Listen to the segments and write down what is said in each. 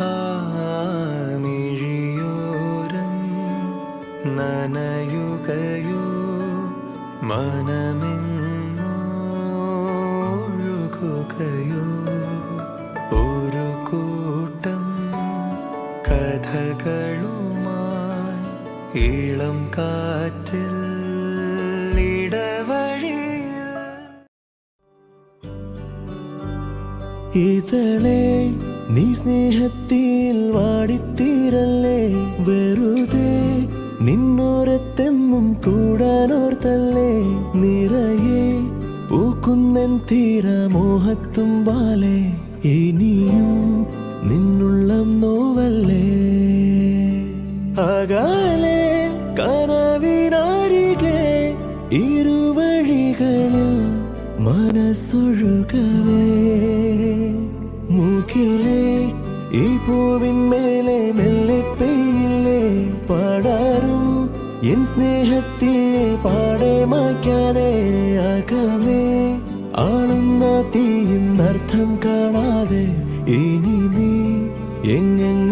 ആനിഴിയോരം നനയുകയോ മനമെങ്ങോഴുകയോ ഒരു കൂട്ടം കഥകളുമായി ഇളം കാറ്റിൽ ഇടവഴിയിൽ. ഇതളേ നീ സ്നേഹത്തിൽ വാടിത്തീരല്ലേ വെറുതെ? നിന്നോരത്തെന്നും കൂടാനോർത്തല്ലേ നിറയെ? പൂക്കുന്നൻ തീരമോഹത്തുമ്പാലെ ഇനിയും നിന്നുള്ളം നോവല്ലേ? അകാലെ കനവിനാരികെ ഇരുവഴികളിൽ മനസ്സൊഴുകവേ. മൂക്കിലെ ഈ പൂവിന്മേലെ മെല്ലെ പെയ്യില്ലേ പാടാറും. എൻ സ്നേഹത്തെ പാടെ മായ്ക്കാതെ അകമേ ആളുന്ന അർത്ഥം കാണാതെ ഇനി നീ എങ്ങെങ്ങും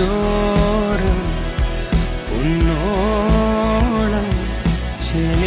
நாள்தோறும் உன்னோளம் செல்